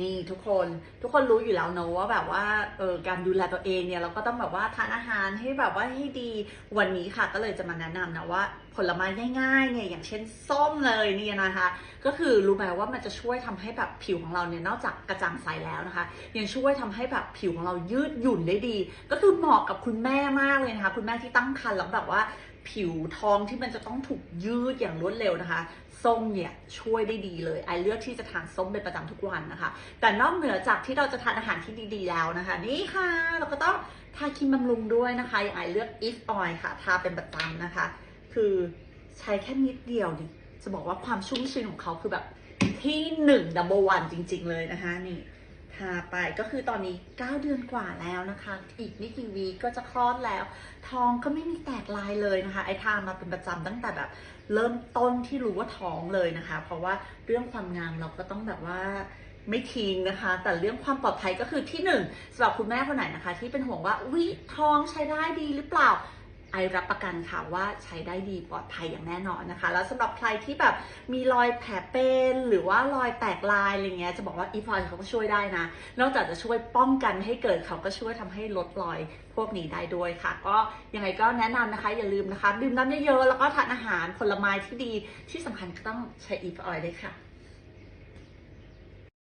นี่ทุกคนทุกคนรู้อยู่แล้วเนอะว่าแบบว่าเออการดูแลตัวเองเนี่ยเราก็ต้องแบบว่าทานอาหารให้แบบว่าให้ดีวันนี้ค่ะ ก็เลยจะมาแนะนำนะว่า ผลไม้ง่ายๆเนี่ยอย่างเช่นส้มเลยเนี่ยนะคะ ก็คือรู้ไหมว่ามันจะช่วยทำให้แบบผิวของเราเนี่ยนอกจากกระจ่างใสแล้วนะคะ ยังช่วยทำให้แบบผิวของเรายืดหยุ่นได้ดี ก็คือเหมาะกับคุณแม่มากเลยนะคะ คุณแม่ที่ตั้งครรภ์แล้วแบบว่า ผิวท้องที่มันจะต้องถูกยืดอย่างรวดเร็วนะคะ ส้มเนี่ยช่วยได้ดีเลย ไอเลือกที่จะทานส้มเป็นประจำทุกวันนะคะ แต่นอกเหนือจากที่เราจะทานอาหารที่ดีๆแล้วนะคะ นี่ค่ะ เราก็ต้องทาครีมบำรุงด้วยนะคะ อย่างไอเลือก if oil ค่ะ ทาเป็นประจำนะคะ คือใช้แค่นิดเดียวดิจะบอกว่าความชุ่มชื้นของเขาคือแบบที่หนึ่ง number one จริง ๆ เลยนะคะนี่ ทาไปก็คือตอนนี้ 9 เดือนกว่าแล้วนะคะ อีกไม่กี่วีก็จะคลอดแล้ว ท้องก็ไม่มีแตกลายเลยนะคะ ไอ้ทามาเป็นประจำตั้งแต่แบบ เริ่มต้นที่รู้ว่าท้องเลยนะคะ เพราะว่าเรื่องความงามเราก็ต้องแบบว่าไม่ทิ้งนะคะ แต่เรื่องความปลอดภัยก็คือที่หนึ่งสำหรับคุณแม่คนไหนนะคะ ที่เป็นห่วงว่าวิท้องใช้ได้ดีหรือเปล่า ไอรับประกันค่ะว่าใช้ได้ดีปลอดภัยอย่างแน่นอนนะคะ แล้วสำหรับใครที่แบบมีรอยแผลเป็นหรือว่ารอยแตกลายอะไรเงี้ยจะบอกว่าอีพอยเขาก็ช่วยได้นะ นอกจากจะช่วยป้องกันให้เกิดเขาก็ช่วยทำให้ลดรอยพวกนี้ได้ด้วยค่ะ ก็ยังไงก็แนะนำนะคะอย่าลืมนะคะ ดื่มน้ำเยอะๆแล้วก็ทานอาหารผลไม้ที่ดีที่สำคัญก็ต้องใช้อีพอยด้วยค่ะ